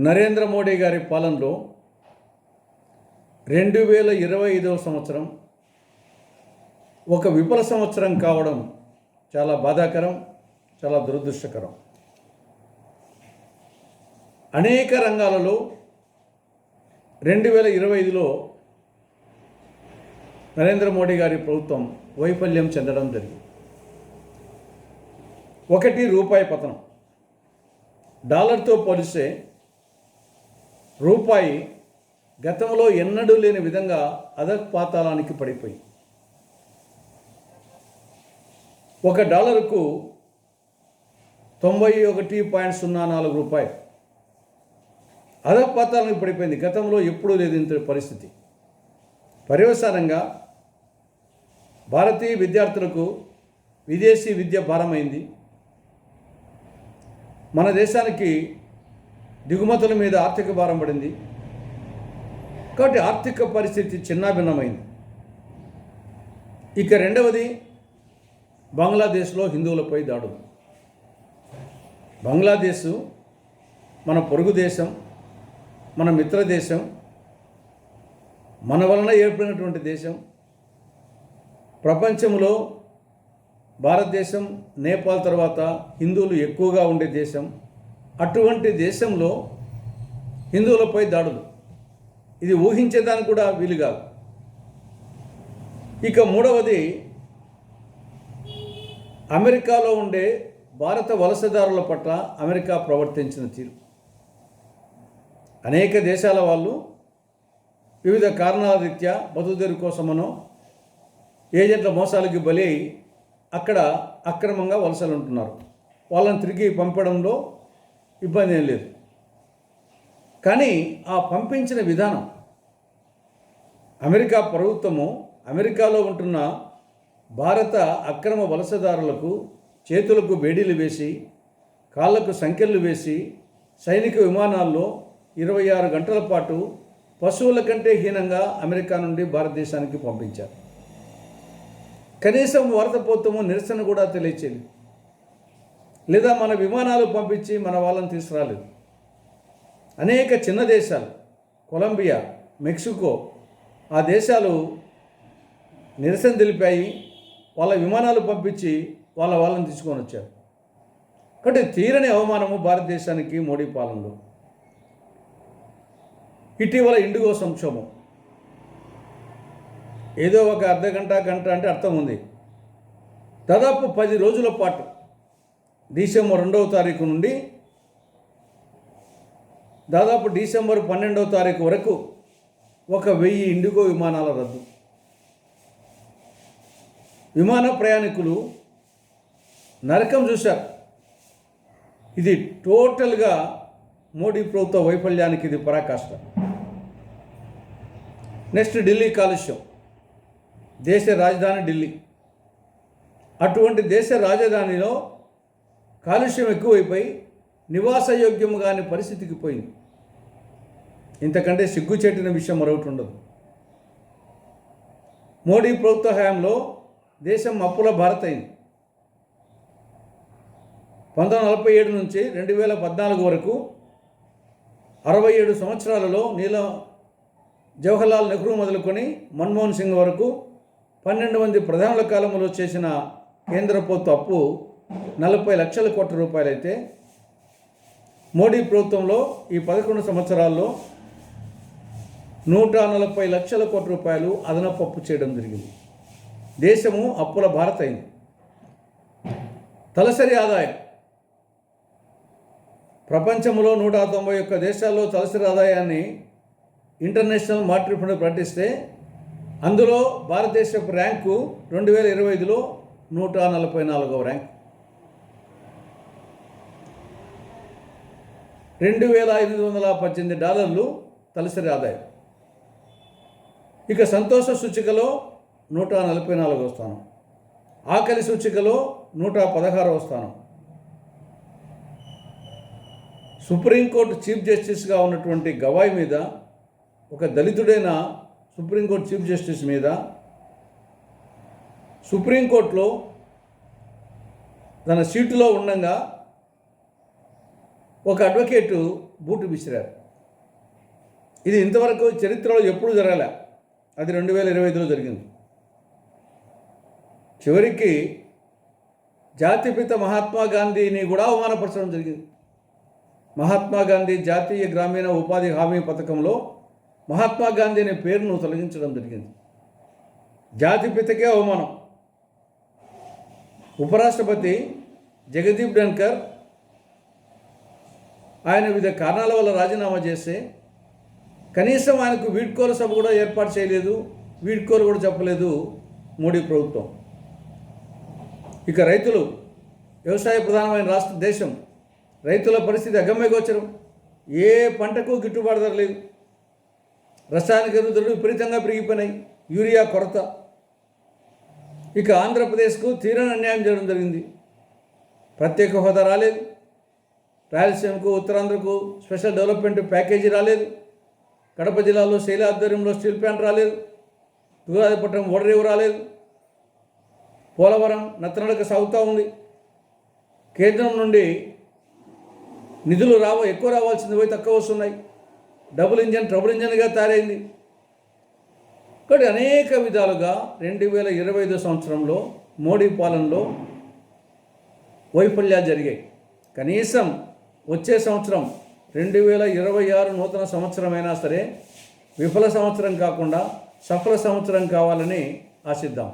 నరేంద్ర మోడీ గారి పాలనలో రెండు వేల ఇరవై ఐదవ సంవత్సరం ఒక విఫల సంవత్సరం కావడం చాలా బాధాకరం చాలా దురదృష్టకరం. అనేక రంగాలలో రెండు వేల ఇరవై ఐదులో నరేంద్ర మోడీ గారి ప్రభుత్వం వైఫల్యం చెందడం జరిగింది. ఒకటి రూపాయి పతనం. డాలర్తో పోలిస్తే రూపాయి గతంలో ఎన్నడూ లేని విధంగా అధపాతాళానికి పడిపోయింది ఒక డాలరుకు తొంభై ఒకటి పాయింట్ సున్నా నాలుగు రూపాయలు అధపాతాళానికి పడిపోయింది. గతంలో ఎప్పుడూ లేదు ఇంత పరిస్థితి. పర్యవసానంగా భారతీయ విద్యార్థులకు విదేశీ విద్య భారమైంది. మన దేశానికి దిగుమతుల మీద ఆర్థిక భారం పడింది. కాబట్టి ఆర్థిక పరిస్థితి చిన్నాభిన్నమైంది. ఇక రెండవది బంగ్లాదేశ్లో హిందువులపై దాడులు బంగ్లాదేశ్ మన పొరుగు దేశం మన మిత్ర దేశం మన వలన ఏర్పడినటువంటి దేశం. ప్రపంచంలో భారతదేశం నేపాల్ తర్వాత హిందువులు ఎక్కువగా ఉండే దేశం. అటువంటి దేశంలో హిందువులపై దాడులు. ఇది ఊహించేదానికి కూడా వీలు కాదు. ఇక మూడవది అమెరికాలో ఉండే భారత వలసదారుల పట్ల అమెరికా ప్రవర్తించిన తీరు. అనేక దేశాల వాళ్ళు వివిధ కారణాల రీత్యా బతుదేరు కోసమనో ఏజెంట్ల మోసాలకి బలి అక్కడ అక్రమంగా వలసలు ఉంటున్నారు వాళ్ళని తిరిగి పంపడంలో ఇబ్బంది ఏం లేదు. కానీ ఆ పంపించిన విధానం అమెరికా ప్రభుత్వము అమెరికాలో ఉంటున్న భారత అక్రమ వలసదారులకు చేతులకు బేడీలు వేసి కాళ్ళకు సంఖ్యలు వేసి సైనిక విమానాల్లో ఇరవై ఆరు గంటల పాటు పశువుల కంటే హీనంగా అమెరికా నుండి భారతదేశానికి పంపించారు. కనీసం వరద వరదపోతము నిరసన కూడా తెలియచేది లేదా మన విమానాలు పంపించి మన వాళ్ళని తీసుకురాలేదు. అనేక చిన్న దేశాలు కొలంబియా మెక్సికో ఆ దేశాలు నిరసన తెలిపాయి వాళ్ళ విమానాలు పంపించి వాళ్ళ వాళ్ళని తీసుకొని వచ్చారు. కాబట్టి తీరని అవమానము భారతదేశానికి మోడీ పాలనలో. ఇటీవల ఇండిగో సంక్షోభం. ఏదో ఒక అర్ధ గంట గంట అంటే అర్థం ఉంది. దాదాపు పది రోజుల పాటు డిసెంబర్ రెండవ తారీఖు నుండి దాదాపు డిసెంబర్ పన్నెండవ తారీఖు వరకు ఒక వెయ్యి ఇండిగో విమానాల రద్దు. విమాన ప్రయాణికులు నరకం చూశారు. ఇది టోటల్గా మోడీ ప్రభుత్వ వైఫల్యానికి ఇది పరాకాష్ట. నెక్స్ట్ ఢిల్లీ కాలుష్యం. దేశ రాజధాని ఢిల్లీ. అటువంటి దేశ రాజధానిలో కాలుష్యం ఎక్కువైపోయి నివాసయోగ్యం కాని పరిస్థితికి పోయింది. ఇంతకంటే సిగ్గుచేటిన విషయం మరొకటి ఉండదు. మోడీ ప్రభుత్వ హయాంలో దేశం అప్పుల భారత్ అయింది. పంతొమ్మిది నలభై ఏడు నుంచి రెండు వేల పద్నాలుగు వరకు అరవై ఏడు సంవత్సరాలలో నీల జవహర్లాల్ నెహ్రూ మొదలుకొని మన్మోహన్ సింగ్ వరకు పన్నెండు మంది ప్రధానుల కాలంలో చేసిన కేంద్ర ప్రభుత్వ అప్పు నలభై లక్షల కోట్ల రూపాయలైతే మోడీ ప్రభుత్వంలో ఈ పదకొండు సంవత్సరాల్లో నూట నలభై లక్షల కోట్ల రూపాయలు అదనపు అప్పు చేయడం జరిగింది. దేశము అప్పుల భారత్ అయింది. తలసరి ఆదాయం. ప్రపంచంలో నూట తొంభై ఒక్క దేశాల్లో తలసరి ఆదాయాన్ని ఇంటర్నేషనల్ మాటరీ ఫండ్ ప్రకటిస్తే అందులో భారతదేశపు ర్యాంకు రెండు వేల ఇరవై ఐదులో నూట నలభై నాలుగవ ర్యాంక్. రెండు వేల ఎనిమిది వందల పద్దెనిమిది డాలర్లు తలసరి ఆదాయం. ఇక సంతోష సూచికలో నూట నలభై నాలుగవ స్థానం. ఆకలి సూచికలో నూట పదహారవ స్థానం. సుప్రీంకోర్టు చీఫ్ జస్టిస్గా ఉన్నటువంటి గవాయ్ మీద ఒక దళితుడైన సుప్రీంకోర్టు చీఫ్ జస్టిస్ మీద సుప్రీంకోర్టులో తన సీటులో ఉండగా ఒక అడ్వకేటు బూటు విసిరారు. ఇది ఇంతవరకు చరిత్రలో ఎప్పుడు జరగలే. అది రెండు వేల ఇరవై ఐదులో జరిగింది. చివరికి జాతిపిత మహాత్మా గాంధీని కూడా అవమానపరచడం జరిగింది. మహాత్మా గాంధీ జాతీయ గ్రామీణ ఉపాధి హామీ పథకంలో మహాత్మా గాంధీ అనే పేరును తొలగించడం జరిగింది. జాతిపితకే అవమానం. ఉపరాష్ట్రపతి జగదీప్ ధన్కర్ ఆయన వివిధ కారణాల వల్ల రాజీనామా చేస్తే కనీసం ఆయనకు వీడ్కోలు సభ కూడా ఏర్పాటు చేయలేదు వీడ్కోలు కూడా చెప్పలేదు మోడీ ప్రభుత్వం. ఇక రైతులు వ్యవసాయ ప్రధానమైన రాష్ట్ర దేశం రైతుల పరిస్థితి అగమ్యగోచరం ఏ పంటకు గిట్టుబాటు ధర లేదు. రసాయనిక ఎరువులు విపరీతంగా పెరిగిపోయినాయి. యూరియా కొరత. ఇక ఆంధ్రప్రదేశ్కు తీరని అన్యాయం చేయడం జరిగింది. ప్రత్యేక హోదా రాలేదు. రాయలసీమకు ఉత్తరాంధ్రకు స్పెషల్ డెవలప్మెంట్ ప్యాకేజీ రాలేదు. కడప జిల్లాలో శైల ఆధ్వర్యంలో స్టీల్ ప్లాంట్ రాలేదు. తూరాదిపట్నం ఓడరేవు రాలేదు. పోలవరం నత్తనడక సాగుతూ ఉంది. కేంద్రం నుండి నిధులు రావ ఎక్కువ రావాల్సింది పోయి తక్కువ వస్తున్నాయి. డబుల్ ఇంజన్ ట్రబుల్ ఇంజన్గా తయారైంది. కాబట్టి అనేక విధాలుగా రెండు వేల ఇరవై ఐదో సంవత్సరంలో మోడీ పాలనలో వైఫల్యాలు జరిగాయి. కనీసం వచ్చే సంవత్సరం రెండు వేల ఇరవై ఆరు నూతన సంవత్సరమైనా సరే విఫల సంవత్సరం కాకుండా సఫల సంవత్సరం కావాలని ఆశిద్దాం.